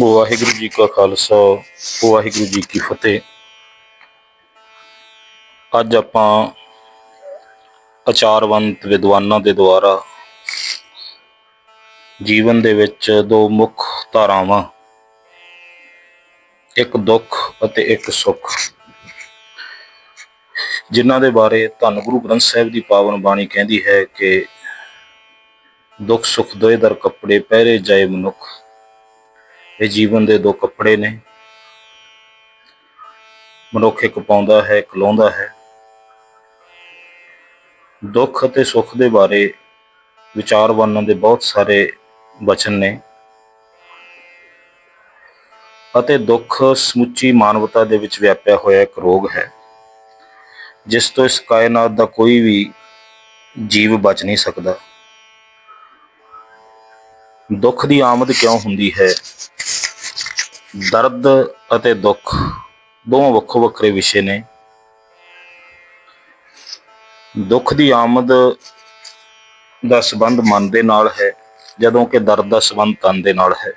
ਵਾਹਿਗੁਰੂ ਜੀ ਕਾ ਖਾਲਸਾ, ਵਾਹਿਗੁਰੂ ਜੀ ਕੀ ਫਤਿਹ। ਅੱਜ ਆਪਾਂ ਅਚਾਰਵੰਤ ਵਿਦਵਾਨਾਂ ਦੇ ਦੁਆਰਾ ਜੀਵਨ ਦੇ ਵਿੱਚ ਦੋ ਮੁੱਖ ਧਾਰਾਵਾਂ, ਇੱਕ ਦੁੱਖ ਅਤੇ ਇੱਕ ਸੁੱਖ, ਜਿਨ੍ਹਾਂ ਦੇ ਬਾਰੇ ਧੰਨ ਗੁਰੂ ਗ੍ਰੰਥ ਸਾਹਿਬ ਦੀ ਪਾਵਨ ਬਾਣੀ ਕਹਿੰਦੀ ਹੈ ਕਿ ਦੁੱਖ ਸੁੱਖ ਦੋਏ ਦਰ ਕੱਪੜੇ ਪਹਿਰੇ ਜਾਏ ਮਨੁੱਖ। ਇਹ ਜੀਵਨ ਦੇ ਦੋ ਕੱਪੜੇ ਨੇ। ਮਨੁੱਖ ਇੱਕ ਪਾਉਂਦਾ ਹੈ, ਇੱਕ ਲਾਉਂਦਾ ਹੈ। ਦੁੱਖ ਅਤੇ ਸੁੱਖ ਦੇ ਬਾਰੇ ਵਿਚਾਰਵਾਨਾਂ ਦੇ ਬਹੁਤ ਸਾਰੇ ਵਚਨ ਨੇ। ਅਤੇ ਦੁੱਖ ਸਮੁੱਚੀ ਮਾਨਵਤਾ ਦੇ ਵਿੱਚ ਵਿਆਪਿਆ ਹੋਇਆ ਇੱਕ ਰੋਗ ਹੈ, ਜਿਸ ਤੋਂ ਇਸ ਕਾਇਨਾਤ ਦਾ ਕੋਈ ਵੀ ਜੀਵ ਬਚ ਨਹੀਂ ਸਕਦਾ। ਦੁੱਖ ਦੀ ਆਮਦ ਕਿਉਂ ਹੁੰਦੀ ਹੈ? ਦਰਦ ਅਤੇ ਦੁੱਖ ਦੋਵੇਂ ਵੱਖੋ ਵੱਖਰੇ ਵਿਸ਼ੇ ਨੇ। ਦੁੱਖ ਦੀ ਆਮਦ ਦਾ ਸੰਬੰਧ ਮਨ ਦੇ ਨਾਲ ਹੈ, ਜਦੋਂ ਕਿ ਦਰਦ ਦਾ ਸੰਬੰਧ ਤਨ ਦੇ ਨਾਲ ਹੈ।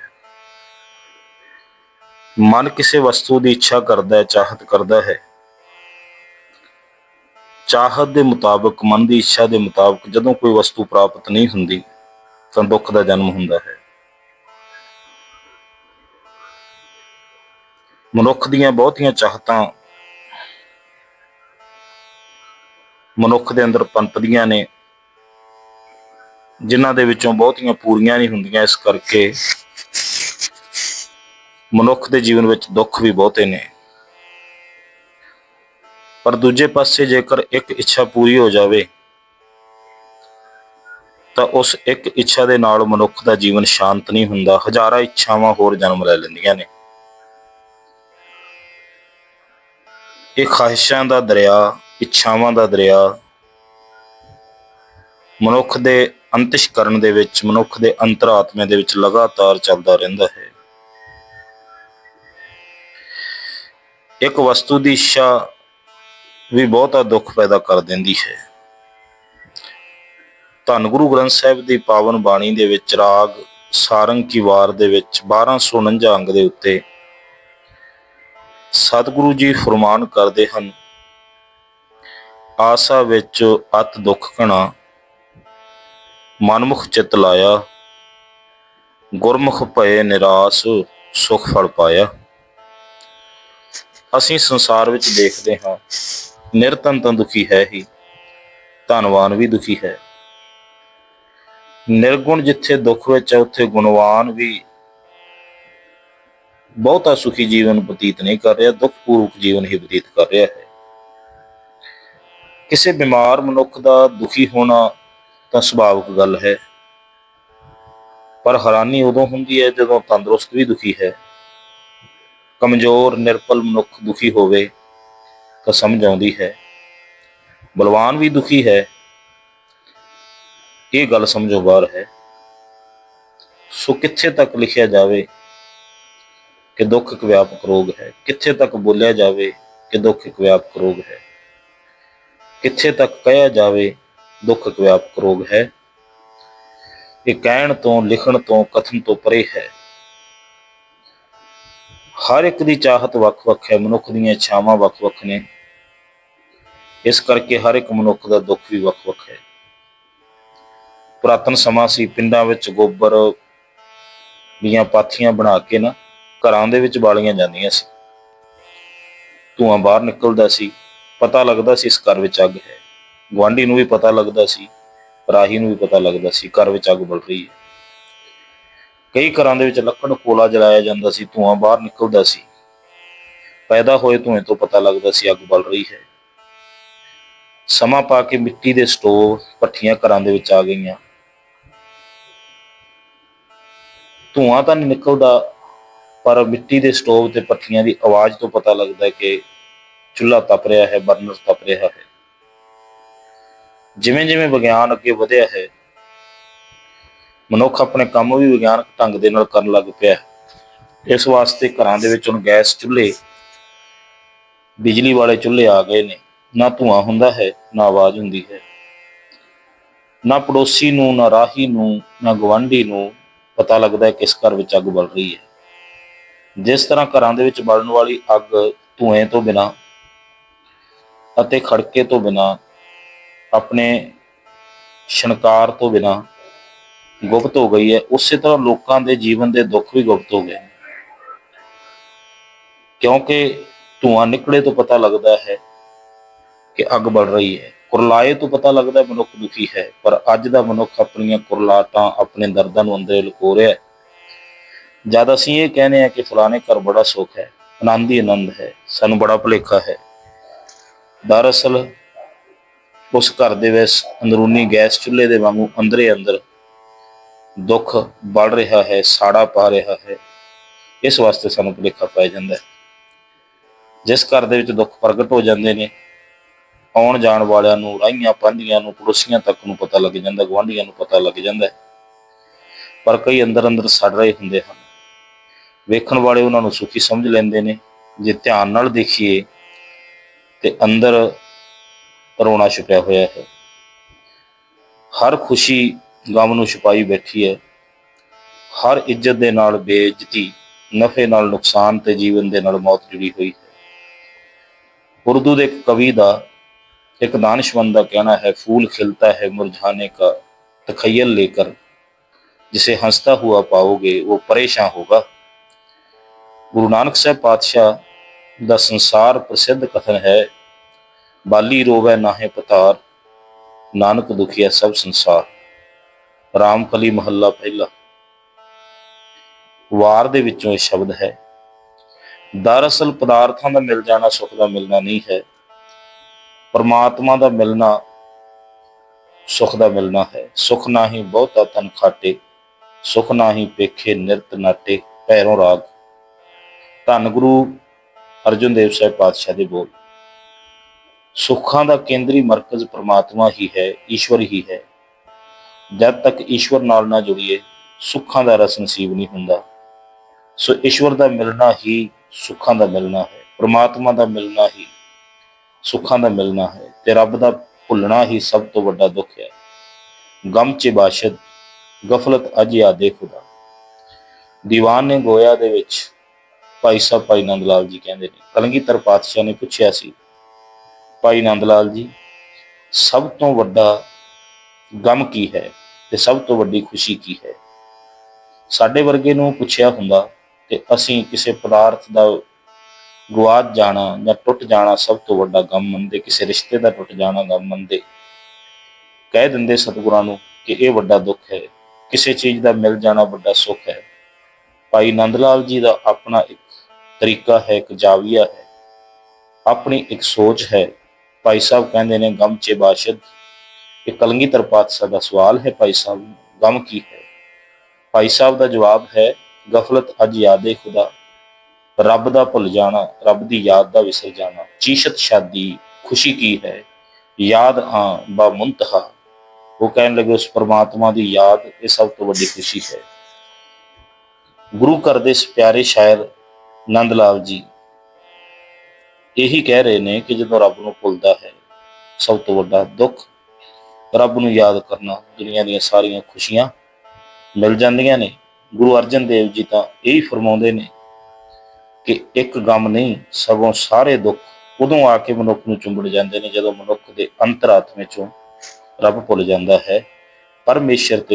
ਮਨ ਕਿਸੇ ਵਸਤੂ ਦੀ ਇੱਛਾ ਕਰਦਾ ਹੈ, ਚਾਹਤ ਕਰਦਾ ਹੈ। ਚਾਹਤ ਦੇ ਮੁਤਾਬਕ, ਮਨ ਦੀ ਇੱਛਾ ਦੇ ਮੁਤਾਬਕ ਜਦੋਂ ਕੋਈ ਵਸਤੂ ਪ੍ਰਾਪਤ ਨਹੀਂ ਹੁੰਦੀ ਤਾਂ ਦੁੱਖ ਦਾ ਜਨਮ ਹੁੰਦਾ ਹੈ। ਮਨੁੱਖ ਦੀਆਂ ਬਹੁਤੀਆਂ ਚਾਹਤਾਂ ਮਨੁੱਖ ਦੇ ਅੰਦਰ ਪਨਪਦੀਆਂ ਨੇ, ਜਿਨ੍ਹਾਂ ਦੇ ਵਿੱਚੋਂ ਬਹੁਤੀਆਂ ਪੂਰੀਆਂ ਨਹੀਂ ਹੁੰਦੀਆਂ। ਇਸ ਕਰਕੇ ਮਨੁੱਖ ਦੇ ਜੀਵਨ ਵਿੱਚ ਦੁੱਖ ਵੀ ਬਹੁਤੇ ਨੇ। ਪਰ ਦੂਜੇ ਪਾਸੇ ਜੇਕਰ ਇੱਕ ਇੱਛਾ ਪੂਰੀ ਹੋ ਜਾਵੇ ਤਾਂ ਉਸ ਇੱਕ ਇੱਛਾ ਦੇ ਨਾਲ ਮਨੁੱਖ ਦਾ ਜੀਵਨ ਸ਼ਾਂਤ ਨਹੀਂ ਹੁੰਦਾ। ਹਜ਼ਾਰਾਂ ਇੱਛਾਵਾਂ ਹੋਰ ਜਨਮ ਲੈ ਲੈਂਦੀਆਂ ਨੇ। ਇਹ ਖਾਹਿਸ਼ਾਂ ਦਾ ਦਰਿਆ, ਇੱਛਾਵਾਂ ਦਾ ਦਰਿਆ, ਮਨੁੱਖ ਦੇ ਅੰਤਿਸ਼ਕਰਨ ਦੇ ਵਿੱਚ, ਮਨੁੱਖ ਦੇ ਅੰਤਰਾਤਮੇ ਦੇ ਵਿੱਚ ਲਗਾਤਾਰ ਚੱਲਦਾ ਰਹਿੰਦਾ ਹੈ। ਇੱਕ ਵਸਤੂ ਦੀ ਇੱਛਾ ਵੀ ਬਹੁਤਾ ਦੁੱਖ ਪੈਦਾ ਕਰ ਦਿੰਦੀ ਹੈ। ਧੰਨ ਗੁਰੂ ਗ੍ਰੰਥ ਸਾਹਿਬ ਦੀ ਪਾਵਨ ਬਾਣੀ ਦੇ ਵਿੱਚ ਰਾਗ ਸਾਰੰਗ ਕੀ ਵਾਰ ਦੇ ਵਿੱਚ 1249 ਅੰਗ ਦੇ ਉੱਤੇ ਸਤਿਗੁਰੂ ਜੀ ਫਰਮਾਨ ਕਰਦੇ ਹਨ, ਆਸਾ ਵਿੱਚ ਅਤ ਦੁੱਖ ਘਣਾ, ਮਨਮੁਖ ਚਿਤ ਲਾਇਆ, ਗੁਰਮੁਖ ਭਏ ਨਿਰਾਸ ਸੁਖ ਫਲ ਪਾਇਆ। ਅਸੀਂ ਸੰਸਾਰ ਵਿੱਚ ਦੇਖਦੇ ਹਾਂ ਨਿਰਤਨ ਤਾਂ ਦੁਖੀ ਹੈ ਹੀ, ਧਨਵਾਨ ਵੀ ਦੁਖੀ ਹੈ। ਨਿਰਗੁਣ ਜਿੱਥੇ ਦੁੱਖ ਵਿੱਚ ਹੈ, ਉੱਥੇ ਗੁਣਵਾਨ ਵੀ ਬਹੁਤਾ ਸੁਖੀ ਜੀਵਨ ਬਤੀਤ ਨਹੀਂ ਕਰ ਰਿਹਾ ਦੁੱਖ ਦੁੱਖਪੂਰਵਕ ਜੀਵਨ ਹੀ ਬਤੀਤ ਕਰ ਰਿਹਾ ਹੈ। ਕਿਸੇ ਬਿਮਾਰ ਮਨੁੱਖ ਦਾ ਦੁਖੀ ਹੋਣਾ ਤਾਂ ਸੁਭਾਵਿਕ ਗੱਲ ਹੈ, ਪਰ ਹੈਰਾਨੀ ਉਦੋਂ ਹੁੰਦੀ ਹੈ ਜਦੋਂ ਤੰਦਰੁਸਤ ਵੀ ਦੁਖੀ ਹੈ। ਕਮਜ਼ੋਰ, ਨਿਰਪਲ ਮਨੁੱਖ ਦੁਖੀ ਹੋਵੇ ਤਾਂ ਸਮਝ ਆਉਂਦੀ ਹੈ, ਬਲਵਾਨ ਵੀ ਦੁਖੀ ਹੈ ਇਹ ਗੱਲ ਸਮਝੋ ਬਾਹਰ ਹੈ। ਸੋ ਕਿੱਥੇ ਤੱਕ ਲਿਖਿਆ ਜਾਵੇ ਕਿ ਦੁੱਖ ਇੱਕ ਵਿਆਪਕ ਰੋਗ ਹੈ? ਕਿੱਥੇ ਤੱਕ ਬੋਲਿਆ ਜਾਵੇ ਕਿ ਦੁੱਖ ਇੱਕ ਵਿਆਪਕ ਰੋਗ ਹੈ? ਕਿੱਥੇ ਤੱਕ ਕਹਿਆ ਜਾਵੇ ਦੁੱਖ ਇੱਕ ਵਿਆਪਕ ਰੋਗ ਹੈ? ਇਹ ਕਹਿਣ ਤੋਂ, ਲਿਖਣ ਤੋਂ, ਕਥਨ ਤੋਂ ਪਰੇ ਹੈ। ਹਰ ਇੱਕ ਦੀ ਚਾਹਤ ਵੱਖ-ਵੱਖ ਹੈ, ਮਨੁੱਖ ਦੀਆਂ ਇੱਛਾਵਾਂ ਵੱਖ-ਵੱਖ ਨੇ। ਇਸ ਕਰਕੇ ਹਰ ਇੱਕ ਮਨੁੱਖ ਦਾ ਦੁੱਖ ਵੀ ਵੱਖ-ਵੱਖ ਹੈ। ਪੁਰਾਤਨ ਸਮਾਂ ਸੀ, ਪਿੰਡਾਂ ਵਿੱਚ ਗੋਬਰ ਦੀਆਂ ਪਾਥੀਆਂ ਬਣਾ ਕੇ ਨਾ ਘਰਾਂ ਦੇ ਵਿੱਚ ਬਾਲੀਆਂ ਜਾਂਦੀਆਂ ਸੀ। ਧੂਆਂ ਬਾਹਰ ਨਿਕਲਦਾ ਸੀ, ਪਤਾ ਲੱਗਦਾ ਸੀ ਇਸ ਘਰ ਵਿੱਚ ਅੱਗ ਹੈ। ਗੁਆਂਢੀ ਨੂੰ ਵੀ ਪਤਾ ਲੱਗਦਾ ਸੀ, ਰਾਹੀ ਨੂੰ ਵੀ ਪਤਾ ਲੱਗਦਾ ਸੀ, ਘਰ ਵਿੱਚ ਅੱਗ ਬਲ ਰਹੀ ਹੈ। ਕਈ ਘਰਾਂ ਦੇ ਵਿੱਚ ਲੱਕੜ ਕੋਲਾ ਜਲਾਇਆ ਜਾਂਦਾ ਸੀ, ਧੂਆਂ ਬਾਹਰ ਨਿਕਲਦਾ ਸੀ। ਪੈਦਾ ਹੋਏ ਧੂਏ ਤੋਂ ਪਤਾ ਲੱਗਦਾ ਸੀ ਅੱਗ ਬਲ ਰਹੀ ਹੈ। ਸਮਾਂ ਪਾ ਕੇ ਮਿੱਟੀ ਦੇ ਸਟੋਵ ਭੱਠੀਆਂ ਘਰਾਂ ਦੇ ਵਿੱਚ ਆ ਗਈਆਂ। ਧੂਆਂ ਤਾਂ ਨਹੀਂ ਨਿਕਲਦਾ, ਪਰ ਮਿੱਟੀ ਦੇ ਸਟੋਵ ਤੇ ਪੱਠੀਆਂ ਦੀ ਆਵਾਜ਼ ਤੋਂ ਪਤਾ ਲੱਗਦਾ ਹੈ ਕਿ ਚੁੱਲ੍ਹਾ ਤਪ ਰਿਹਾ ਹੈ, ਬਰਨਰ ਤਪ ਰਿਹਾ ਹੈ। ਜਿਵੇਂ ਜਿਵੇਂ ਵਿਗਿਆਨ ਅੱਗੇ ਵਧਿਆ ਹੈ, ਮਨੁੱਖ ਆਪਣੇ ਕੰਮ ਵੀ ਵਿਗਿਆਨਕ ਢੰਗ ਦੇ ਨਾਲ ਕਰਨ ਲੱਗ ਪਿਆ ਹੈ। ਇਸ ਵਾਸਤੇ ਘਰਾਂ ਦੇ ਵਿੱਚ ਹੁਣ ਗੈਸ ਚੁੱਲ੍ਹੇ, ਬਿਜਲੀ ਵਾਲੇ ਚੁੱਲ੍ਹੇ ਆ ਗਏ ਨੇ। ਨਾ ਧੂਆਂ ਹੁੰਦਾ ਹੈ, ਨਾ ਆਵਾਜ਼ ਹੁੰਦੀ ਹੈ। ਨਾ ਪੜੋਸੀ ਨੂੰ, ਨਾ ਰਾਹੀ ਨੂੰ, ਨਾ ਗਵਾਂਢੀ ਨੂੰ ਪਤਾ ਲੱਗਦਾ ਹੈ ਕਿਸ ਘਰ ਵਿੱਚ ਅੱਗ ਬਲ ਰਹੀ ਹੈ। ਜਿਸ ਤਰ੍ਹਾਂ ਘਰਾਂ ਦੇ ਵਿੱਚ ਬਲਣ ਵਾਲੀ ਅੱਗ ਧੂਏ ਤੋਂ ਬਿਨਾ ਅਤੇ ਖੜਕੇ ਤੋਂ ਬਿਨਾ, ਆਪਣੇ ਸ਼ਣਕਾਰ ਤੋਂ ਬਿਨਾ ਗੁਪਤ ਹੋ ਗਈ ਹੈ, ਉਸੇ ਤਰ੍ਹਾਂ ਲੋਕਾਂ ਦੇ ਜੀਵਨ ਦੇ ਦੁੱਖ ਵੀ ਗੁਪਤ ਹੋ ਗਏ। ਕਿਉਂਕਿ ਧੂਆਂ ਨਿਕਲੇ ਤੋਂ ਪਤਾ ਲੱਗਦਾ ਹੈ ਕਿ ਅੱਗ ਬਲ ਰਹੀ ਹੈ। ਕੁਰਲਾਏ ਤੋਂ ਪਤਾ ਲੱਗਦਾ ਮਨੁੱਖ ਦੁਖੀ ਹੈ, ਪਰ ਅੱਜ ਦਾ ਮਨੁੱਖ ਆਪਣੀਆਂ ਕੁਰਲਾਟਾਂ ਆਪਣੇ ਦਰਦਾਂ ਨੂੰ ਅੰਦਰ ਲੁਕੋ ਰਿਹਾ ਹੈ। ਜਦ ਅਸੀਂ ਇਹ ਕਹਿੰਦੇ ਆ ਕਿ ਫਲਾਣੇ ਘਰ ਬੜਾ ਸੁੱਖ ਹੈ, ਆਨੰਦ ਹੀ ਆਨੰਦ ਹੈ, ਸਾਨੂੰ ਬੜਾ ਭੁਲੇਖਾ ਹੈ। ਦਰਅਸਲ ਉਸ ਘਰ ਦੇ ਵਿੱਚ ਅੰਦਰੂਨੀ ਗੈਸ ਚੁੱਲ੍ਹੇ ਦੇ ਵਾਂਗੂ ਅੰਦਰੇ ਅੰਦਰ ਦੁੱਖ ਵੱਧ ਰਿਹਾ ਹੈ, ਸਾੜਾ ਪਾ ਰਿਹਾ ਹੈ, ਇਸ ਵਾਸਤੇ ਸਾਨੂੰ ਭੁਲੇਖਾ ਪੈ ਜਾਂਦਾ ਹੈ। ਜਿਸ ਘਰ ਦੇ ਵਿੱਚ ਦੁੱਖ ਪ੍ਰਗਟ ਹੋ ਜਾਂਦੇ ਨੇ ਆਉਣ ਜਾਣ ਵਾਲਿਆਂ ਨੂੰ ਰਾਈਆਂ ਪਾਂਧੀਆਂ ਨੂੰ ਪੜੋਸੀਆਂ ਤੱਕ ਨੂੰ ਪਤਾ ਲੱਗ ਜਾਂਦਾ ਗਵਾਂਢੀਆਂ ਨੂੰ ਪਤਾ ਲੱਗ ਜਾਂਦਾ ਹੈ। ਪਰ ਕਈ ਅੰਦਰ ਅੰਦਰ ਸੜ ਰਹੇ ਹੁੰਦੇ ਹਨ। ਵੇਖਣ ਵਾਲੇ ਉਹਨਾਂ ਨੂੰ ਸੁਖੀ ਸਮਝ ਲੈਂਦੇ ਨੇ। ਜੇ ਧਿਆਨ ਨਾਲ ਦੇਖੀਏ, ਤੇ ਅੰਦਰ ਰੋਣਾ ਛੁਪਿਆ ਹੋਇਆ ਹੈ। ਹਰ ਖੁਸ਼ੀ ਗਮ ਨੂੰ ਛੁਪਾਈ ਬੈਠੀ ਹੈ। ਹਰ ਇੱਜ਼ਤ ਦੇ ਨਾਲ ਬੇਇੱਜ਼ਤੀ, ਨਫੇ ਨਾਲ ਨੁਕਸਾਨ ਤੇ ਜੀਵਨ ਦੇ ਨਾਲ ਮੌਤ ਜੁੜੀ ਹੋਈ ਹੈ। ਉਰਦੂ ਦੇ ਇੱਕ ਕਵੀ ਦਾ ਇੱਕ दानिशमंद ਦਾ ਕਹਿਣਾ ਹੈ फूल खिलता है मुरझाने का तखयल लेकर जिसे हंसता हुआ पाओगे वो परेशान होगा ਗੁਰੂ ਨਾਨਕ ਸਾਹਿਬ ਪਾਤਸ਼ਾਹ ਦਾ ਸੰਸਾਰ ਪ੍ਰਸਿੱਧ ਕਥਨ ਹੈ ਬਾਲੀ ਰੋਵੈ ਨਾਹੇ ਪਤਾਰ ਨਾਨਕ ਦੁਖੀਆ ਸਭ ਸੰਸਾਰ ਰਾਮ ਕਲੀ ਮਹੱਲਾ ਪਹਿਲਾ ਵਾਰ ਦੇ ਵਿੱਚੋਂ ਇਹ ਸ਼ਬਦ ਹੈ ਦਰਅਸਲ ਪਦਾਰਥਾਂ ਦਾ ਮਿਲ ਜਾਣਾ ਸੁੱਖ ਦਾ ਮਿਲਣਾ ਨਹੀਂ ਹੈ ਪਰਮਾਤਮਾ ਦਾ ਮਿਲਣਾ, ਸੁੱਖ ਦਾ ਮਿਲਣਾ ਹੈ। ਸੁੱਖ ਨਾਹੀ ਬਹੁਤਾ ਤਨ ਖਾਟੇ, ਸੁੱਖ ਨਾਹੀ ਪੇਖੇ ਨਿਰਤ ਨਾਟੇ, ਪੈਰੋਂ ਰਾਗ। ਧੰਨ ਗੁਰੂ ਅਰਜਨ ਦੇਵ ਸਾਹਿਬ ਪਾਤਸ਼ਾਹ ਦੇ ਬੋਲ। ਸੁੱਖਾਂ ਦਾ ਕੇਂਦਰੀ ਮਰਕਜ਼ ਪ੍ਰਮਾਤਮਾ ਹੀ ਹੈ, ਈਸ਼ਵਰ ਹੀ ਹੈ। ਜਦ ਤੱਕ ਈਸ਼ਵਰ ਨਾਲ ਨਾ ਜੁੜੀਏ, ਸੁੱਖਾਂ ਦਾ ਰਸ ਨਸੀਬ ਨਹੀਂ ਹੁੰਦਾ। ਸੋ ਈਸ਼ਵਰ ਦਾ ਮਿਲਣਾ ਹੀ ਸੁੱਖਾਂ ਦਾ ਮਿਲਣਾ ਹੈ, ਪ੍ਰਮਾਤਮਾ ਦਾ ਮਿਲਣਾ ਹੀ ਸੁੱਖਾਂ ਦਾ ਮਿਲਣਾ ਹੈ ਤੇ ਰੱਬ ਦਾ ਭੁੱਲਣਾ ਹੀ ਸਭ ਤੋਂ ਵੱਡਾ ਦੁੱਖ ਹੈ। ਗਮ ਚ ਬਾਸ਼ਦ ਗਫਲਤ ਅਜ ਯਾਦੇ ਖੁਦਾ। ਦੀਵਾਨ ਨੇ ਗੋਇਆ ਦੇ ਵਿੱਚ ਭਾਈ ਸਾਹਿਬ ਭਾਈ ਨੰਦ ਲਾਲ ਜੀ ਕਹਿੰਦੇ ਨੇ, ਕਲਗੀਧਰ ਪਾਤਸ਼ਾਹ ਨੇ ਪੁੱਛਿਆ ਸੀ, ਭਾਈ ਨੰਦ ਲਾਲ ਜੀ, ਸਭ ਤੋਂ ਵੱਡਾ ਗਮ ਕੀ ਹੈ ਤੇ ਸਭ ਤੋਂ ਵੱਡੀ ਖੁਸ਼ੀ ਕੀ ਹੈ? ਸਾਡੇ ਵਰਗੇ ਨੂੰ ਪੁੱਛਿਆ ਹੁੰਦਾ ਤੇ ਅਸੀਂ ਕਿਸੇ ਪਦਾਰਥ ਦਾ ਗਵਾਚ ਜਾਣਾ ਜਾਂ ਟੁੱਟ ਜਾਣਾ ਸਭ ਤੋਂ ਵੱਡਾ ਗਮ ਮੰਨਦੇ, ਕਿਸੇ ਰਿਸ਼ਤੇ ਦਾ ਟੁੱਟ ਜਾਣਾ ਗਮ ਮੰਨਦੇ। ਕਹਿ ਦਿੰਦੇ ਸਤਿਗੁਰਾਂ ਨੂੰ ਕਿ ਇਹ ਵੱਡਾ ਦੁੱਖ ਹੈ, ਕਿਸੇ ਚੀਜ਼ ਦਾ ਮਿਲ ਜਾਣਾ ਵੱਡਾ ਸੁੱਖ ਹੈ। ਭਾਈ ਨੰਦ ਲਾਲ ਜੀ ਦਾ ਆਪਣਾ ਇੱਕ ਤਰੀਕਾ ਹੈ, ਇੱਕ ਜਾਵੀਆ ਹੈ। ਆਪਣੀ ਇੱਕ ਸੋਚ ਹੈ। ਭਾਈ ਸਾਹਿਬ ਕਹਿੰਦੇ ਨੇ, ਗਮ ਚੇ ਬਾਸ਼ਦ, ਇਹ ਕਲਗੀਧਰ ਪਾਤਸ਼ਾਹ ਦਾ ਸਵਾਲ ਹੈ ਭਾਈ ਸਾਹਿਬ, ਗਮ ਕੀ ਹੈ? ਭਾਈ ਸਾਹਿਬ ਦਾ ਜਵਾਬ ਹੈ, ਗਫਲਤ ਅੱਜ ਯਾਦੇ ਖੁਦਾ। ਰੱਬ ਦਾ ਭੁੱਲ ਜਾਣਾ, ਰੱਬ ਦੀ ਯਾਦ ਦਾ ਵਿਸਰ ਜਾਣਾ। ਚੀਸ਼ਤ ਸ਼ਾਦੀ ਖੁਸ਼ੀ ਕੀ ਹੈ? ਯਾਦ ਆ ਬਾ ਮੁੰਤਹਾ। ਉਹ ਕਹਿਣ ਲੱਗੇ, ਉਸ ਪਰਮਾਤਮਾ ਦੀ ਯਾਦ, ਇਹ ਸਭ ਤੋਂ ਵੱਡੀ ਖੁਸ਼ੀ ਹੈ। ਗੁਰੂ ਘਰ ਦੇ ਇਸ ਪਿਆਰੇ ਸ਼ਾਇਰ ਨੰਦ ਲਾਲ ਜੀ ਇਹੀ ਕਹਿ ਰਹੇ ਨੇ ਕਿ ਜਦੋਂ ਰੱਬ ਨੂੰ ਭੁੱਲਦਾ ਹੈ, ਸਭ ਤੋਂ ਵੱਡਾ ਦੁੱਖ ਰੱਬ ਨੂੰ ਯਾਦ ਕਰਨਾ, ਦੁਨੀਆ ਦੀਆਂ ਸਾਰੀਆਂ ਖੁਸ਼ੀਆਂ ਮਿਲ ਜਾਂਦੀਆਂ ਨੇ। ਗੁਰੂ ਅਰਜਨ ਦੇਵ ਜੀ ਤਾਂ ਇਹੀ ਫਰਮਾਉਂਦੇ ਨੇ ਕਿ ਇੱਕ ਗਮ ਨਹੀਂ, ਸਗੋਂ ਸਾਰੇ ਦੁੱਖ ਉਦੋਂ ਆ ਕੇ ਮਨੁੱਖ ਨੂੰ ਚੁੰਬੜ ਜਾਂਦੇ ਨੇ ਜਦੋਂ ਮਨੁੱਖ ਦੇ ਅੰਤਰਾਤਮੇ ਚੋਂ ਰੱਬ ਭੁੱਲ ਜਾਂਦਾ ਹੈ। ਪਰਮੇਸ਼ਰ ਤੇ